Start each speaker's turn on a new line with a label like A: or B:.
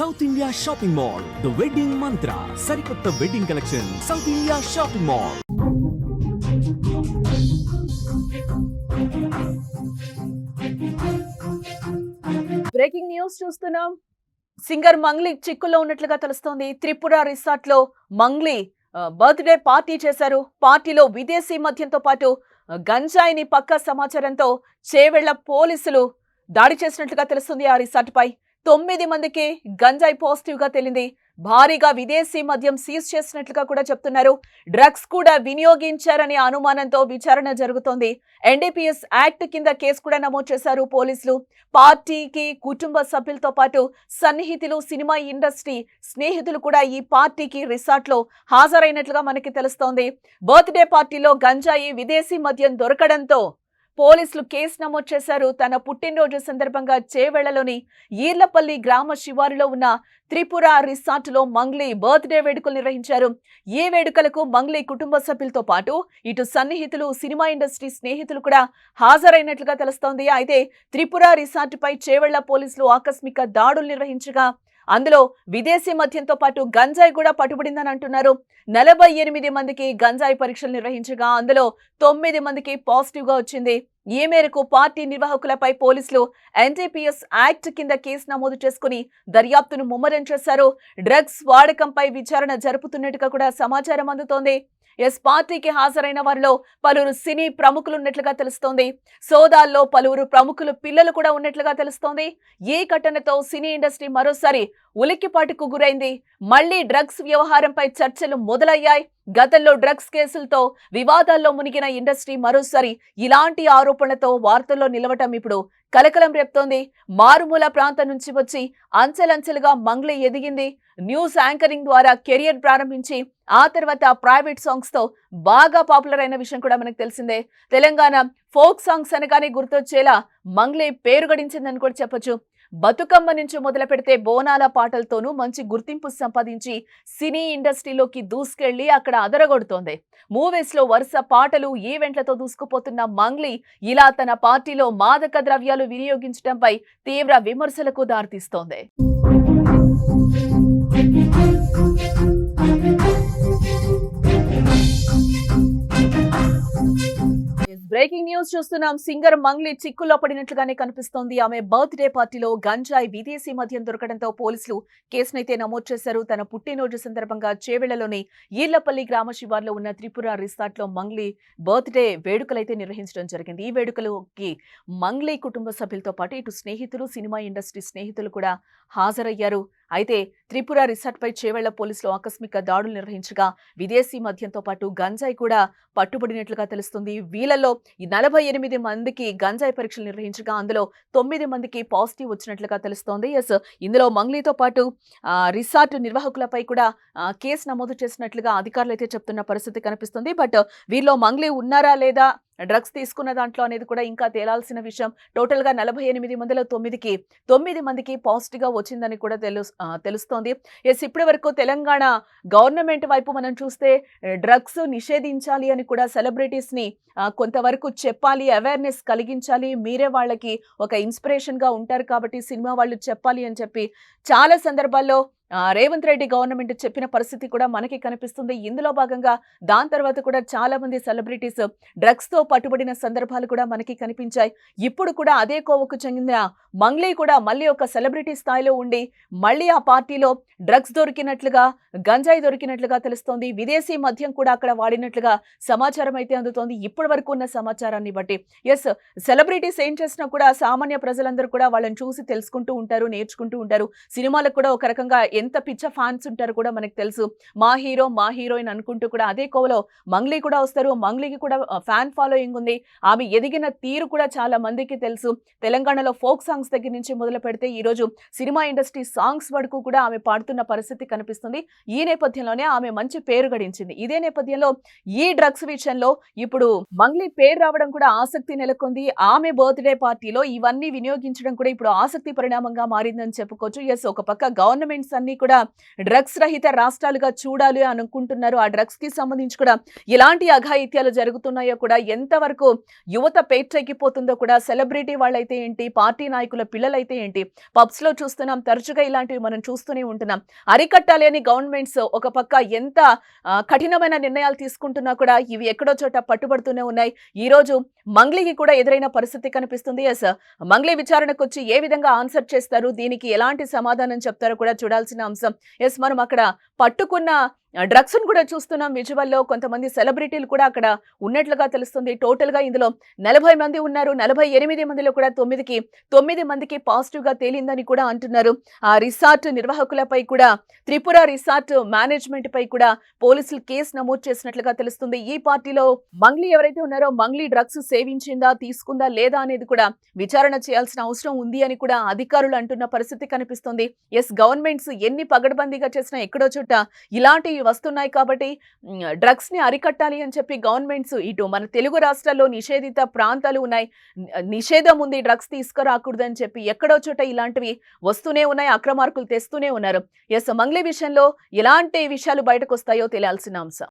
A: South India shopping mall the wedding mantra సరికొత్త wedding collection South India shopping mall
B: breaking news చూస్తున్నాం. Singer Mangli చిక్కుల్లో ఉన్నట్లుగా తెలుస్తోంది. త్రిపుర రిసార్ట్లో మంగ్లీ బర్త్డే పార్టీ చేశారు. పార్టీలో విదేశీ మద్యంతో పాటు గంజాయిని పక్క సమాచారంతో చేవెళ్ళ పోలీసులు దాడి చేసినట్లుగా తెలుస్తుంది ఆ రిసార్ట్ పై తొమ్మిది మందికి గంజాయి పాజిటివ్గా తేలింది. భారీగా విదేశీ మద్యం సీజ్ చేసినట్లుగా కూడా చెప్తున్నారు. డ్రగ్స్ కూడా వినియోగించారనే అనుమానంతో విచారణ జరుగుతోంది. ఎన్డీపీఎస్ యాక్ట్ కింద కేసు కూడా నమోదు చేశారు పోలీసులు. పార్టీకి కుటుంబ సభ్యులతో పాటు సన్నిహితులు సినిమా ఇండస్ట్రీ స్నేహితులు కూడా ఈ పార్టీకి రిసార్ట్లో హాజరైనట్లుగా మనకి తెలుస్తోంది. బర్త్డే పార్టీలో గంజాయి విదేశీ మద్యం దొరకడంతో పోలీసులు కేసు నమోదు చేశారు. తన పుట్టినరోజు సందర్భంగా చేవెళ్ళలోని ఈర్లపల్లి గ్రామ శివారులో ఉన్న త్రిపుర రిసార్ట్లో మంగ్లీ బర్త్డే వేడుకలు నిర్వహించారు. ఈ వేడుకలకు మంగ్లీ కుటుంబ సభ్యులతో పాటు ఇటు సన్నిహితులు సినిమా ఇండస్ట్రీ స్నేహితులు కూడా హాజరైనట్లుగా తెలుస్తోంది. అయితే త్రిపుర రిసార్ట్పై చేవెళ్ళ పోలీసులు ఆకస్మిక దాడులు నిర్వహించగా అందులో విదేశీ మద్యంతో పాటు గంజాయి కూడా పట్టుబడిందని అంటున్నారు. నలభై ఎనిమిది మందికి గంజాయి పరీక్షలు నిర్వహించగా అందులో తొమ్మిది మందికి పాజిటివ్గా వచ్చింది. ఈ మేరకు పార్టీ నిర్వాహకులపై పోలీసులు ఎన్టీపీఎస్ యాక్ట్ కింద కేసు నమోదు చేసుకుని దర్యాప్తును ముమ్మరం చేశారు. డ్రగ్స్ వాడకంపై విచారణ జరుపుతున్నట్టుగా కూడా సమాచారం అందుతోంది. ఎస్ పార్టీకి హాజరైన వారిలో పలువురు సినీ ప్రముఖులు ఉన్నట్లుగా తెలుస్తోంది. సోదాల్లో పలువురు ప్రముఖులు పిల్లలు కూడా ఉన్నట్లుగా తెలుస్తోంది. ఈ ఘటనతో సినీ ఇండస్ట్రీ మరోసారి ఉలిక్కిపాటుకు గురైంది. మళ్ళీ డ్రగ్స్ వ్యవహారంపై చర్చలు మొదలయ్యాయి. గతంలో డ్రగ్స్ కేసులతో వివాదాల్లో మునిగిన ఇండస్ట్రీ మరోసారి ఇలాంటి ఆరోపణలతో వార్తల్లో నిలవటం ఇప్పుడు కలకలం రేపుతోంది. మారుమూల ప్రాంతం నుంచి వచ్చి అంచెలంచెలుగా మంగ్లీ ఎదిగింది. న్యూస్ యాంకరింగ్ ద్వారా కెరియర్ ప్రారంభించి ఆ తర్వాత ప్రైవేట్ సాంగ్స్తో బాగా పాపులర్ అయిన విషయం కూడా మనకు తెలిసిందే. తెలంగాణ ఫోక్ సాంగ్స్ అనగానే గుర్తొచ్చేలా మంగ్లీ పేరు గడించిందని కూడా చెప్పొచ్చు. బతుకమ్మ నుంచి మొదలు పెడితే బోనాల పాటలతోనూ మంచి గుర్తింపు సంపాదించి సినీ ఇండస్ట్రీలోకి దూసుకెళ్ళి అక్కడ అదరగొడుతోంది. మూవీస్లో వరుస పాటలు ఈవెంట్లతో దూసుకుపోతున్న మంగ్లీ ఇలా తన పార్టీలో మాదక ద్రవ్యాలు వినియోగించడంపై తీవ్ర విమర్శలకు దారితీస్తోంది. బ్రేకింగ్ న్యూస్ చూస్తున్నాం. సింగర్ మంగ్లీ చిక్కుల్లో పడినట్లుగానే కనిపిస్తోంది. ఆమె బర్త్డే పార్టీలో గంజాయి విదేశీ మద్యం దొరకడంతో పోలీసులు కేసునైతే నమోదు చేశారు. తన పుట్టినరోజు సందర్భంగా చేవెళ్ళలోని ఈళ్ళపల్లి గ్రామ శివార్లో ఉన్న త్రిపుర రిసార్ట్లో మంగ్లీ బర్త్డే వేడుకలైతే నిర్వహించడం జరిగింది. ఈ వేడుకలకి మంగ్లీ కుటుంబ సభ్యులతో పాటు ఇటు స్నేహితులు సినిమా ఇండస్ట్రీ స్నేహితులు కూడా హాజరయ్యారు. అయితే త్రిపుర రిసార్ట్పై చేవెళ్ళ పోలీసులు ఆకస్మిక దాడులు నిర్వహించగా విదేశీ మద్యంతో పాటు గంజాయి కూడా పట్టుబడినట్లుగా తెలుస్తుంది. వీళ్ళలో నలభై ఎనిమిది మందికి గంజాయి పరీక్షలు నిర్వహించగా అందులో తొమ్మిది మందికి పాజిటివ్ వచ్చినట్లుగా తెలుస్తోంది. ఎస్ ఇందులో మంగ్లీతో పాటు రిసార్ట్ నిర్వాహకులపై కూడా కేసు నమోదు చేసినట్లుగా అధికారులు అయితే చెప్తున్న పరిస్థితి కనిపిస్తుంది. బట్ వీరిలో మంగ్లీ ఉన్నారా లేదా డ్రగ్స్ తీసుకున్న దాంట్లో అనేది కూడా ఇంకా తేలాల్సిన విషయం. టోటల్గా నలభై ఎనిమిది మందిలో తొమ్మిదికి తొమ్మిది మందికి పాజిటివ్గా వచ్చిందని కూడా తెలు తెలుస్తోంది. ఎస్ ఇప్పటి వరకు తెలంగాణ గవర్నమెంట్ వైపు మనం చూస్తే డ్రగ్స్ నిషేధించాలి అని కూడా సెలబ్రిటీస్ని కొంతవరకు చెప్పాలి అవేర్నెస్ కలిగించాలి. మీరే వాళ్ళకి ఒక ఇన్స్పిరేషన్గా ఉంటారు కాబట్టి సినిమా వాళ్ళు చెప్పాలి అని చెప్పి చాలా సందర్భాల్లో రేవంత్ రెడ్డి గవర్నమెంట్ చెప్పిన పరిస్థితి కూడా మనకి కనిపిస్తుంది. ఇందులో భాగంగా దాని తర్వాత కూడా చాలా మంది సెలబ్రిటీస్ డ్రగ్స్తో పట్టుబడిన సందర్భాలు కూడా మనకి కనిపించాయి. ఇప్పుడు కూడా అదే కోవకు చెందిన మంగ్లీ కూడా మళ్ళీ ఒక సెలబ్రిటీ స్థాయిలో ఉండి మళ్ళీ ఆ పార్టీలో డ్రగ్స్ దొరికినట్లుగా గంజాయి దొరికినట్లుగా తెలుస్తోంది. విదేశీ మద్యం కూడా అక్కడ వాడినట్లుగా సమాచారం అయితే అందుతోంది. ఇప్పటి వరకు ఉన్న సమాచారాన్ని బట్టి. ఎస్ సెలబ్రిటీస్ ఏం చేసినా కూడా సామాన్య ప్రజలందరూ కూడా వాళ్ళని చూసి తెలుసుకుంటూ ఉంటారు నేర్చుకుంటూ ఉంటారు. సినిమాలకు కూడా ఒక రకంగా ఎంత పిచ్చ ఫ్యాన్స్ ఉంటారు కూడా మనకు తెలుసు. మా హీరో మా హీరోయిన్ అనుకుంటూ కూడా అదే కోవలో మంగ్లీ కూడా వస్తారు. మంగ్లీకి కూడా ఫ్యాన్ ఫాలోయింగ్ ఉంది. ఆమె ఎదిగిన తీరు కూడా చాలా మందికి తెలుసు. తెలంగాణలో ఫోక్ సాంగ్స్ దగ్గర నుంచి మొదలు పెడితే ఈ రోజు సినిమా ఇండస్ట్రీ సాంగ్స్ వరకు కూడా ఆమె పాడుతున్న పరిస్థితి కనిపిస్తుంది. ఈ నేపథ్యంలోనే ఆమె మంచి పేరు గడించింది. ఇదే నేపథ్యంలో ఈ డ్రగ్స్ విషయంలో ఇప్పుడు మంగ్లీ పేరు రావడం కూడా ఆసక్తి నెలకొంది. ఆమె బర్త్డే పార్టీలో ఇవన్నీ వినియోగించడం కూడా ఇప్పుడు ఆసక్తి పరిణామంగా మారిందని చెప్పుకోవచ్చు. ఎస్ ఒక పక్క గవర్నమెంట్స్ అన్ని రాష్ట్రాలన్నీ కూడా డ్రగ్స్ రహిత రాష్ట్రాలుగా చూడాలి అనుకుంటున్నారు. ఆ డ్రగ్స్కి సంబంధించి కూడా ఎలాంటి అఘాయిత్యాలు జరుగుతున్నాయో కూడా ఎంతవరకు యువత పేటెక్కిపోతుందో కూడా సెలబ్రిటీ వాళ్ళైతే ఏంటి పార్టీ నాయకుల పిల్లలైతే ఏంటి పబ్స్లో చూస్తున్నాం తరచుగా ఇలాంటివి మనం చూస్తూనే ఉంటున్నాం. అరికట్టాలి అని గవర్నమెంట్స్ ఒక పక్క ఎంత కఠినమైన నిర్ణయాలు తీసుకుంటున్నా కూడా ఇవి ఎక్కడో చోట పట్టుబడుతూనే ఉన్నాయి. ఈ రోజు మంగ్లీకి కూడా ఎదురైన పరిస్థితి కనిపిస్తుంది. ఎస్ మంగ్లీ విచారణకు వచ్చి ఏ విధంగా ఆన్సర్ చేస్తారు దీనికి ఎలాంటి సమాధానం చెప్తారో కూడా చూడాల్సిన అంశం. ఎస్ మనం అక్కడ పట్టుకున్న డ్రగ్స్ కూడా చూస్తున్నాం. విజువల్లో కొంతమంది సెలబ్రిటీలు కూడా అక్కడ ఉన్నట్లుగా తెలుస్తుంది. టోటల్గా ఇందులో నలభై మంది ఉన్నారు. నలభై ఎనిమిది మందిలో కూడా తొమ్మిదికి తొమ్మిది మందికి పాజిటివ్గా తేలిందని కూడా అంటున్నారు. ఆ రిసార్ట్ నిర్వాహకులపై కూడా త్రిపుర రిసార్ట్ మేనేజ్మెంట్ పై కూడా పోలీసులు కేసు నమోదు చేసినట్లుగా తెలుస్తుంది. ఈ పార్టీలో మంగ్లీ ఎవరైతే ఉన్నారో మంగ్లీ డ్రగ్స్ సేవించిందా తీసుకుందా లేదా అనేది కూడా విచారణ చేయాల్సిన అవసరం ఉంది అని కూడా అధికారులు అంటున్న పరిస్థితి కనిపిస్తుంది. ఎస్ గవర్నమెంట్స్ ఎన్ని పగడబందీగా చేసినా ఎక్కడో చోట వస్తున్నాయి కాబట్టి డ్రగ్స్ని అరికట్టాలి అని చెప్పి గవర్నమెంట్స్ ఇటు మన తెలుగు రాష్ట్రాల్లో నిషేధిత ప్రాంతాలు ఉన్నాయి. నిషేధం ఉంది డ్రగ్స్ తీసుకురాకూడదని చెప్పి ఎక్కడో చోట ఇలాంటివి వస్తూనే ఉన్నాయి అక్రమార్కులు తెస్తూనే ఉన్నారు. ఎస్ మంగ్లీ విషయంలో ఎలాంటి విషయాలు బయటకు వస్తాయో తెలియాల్సిన అంశం.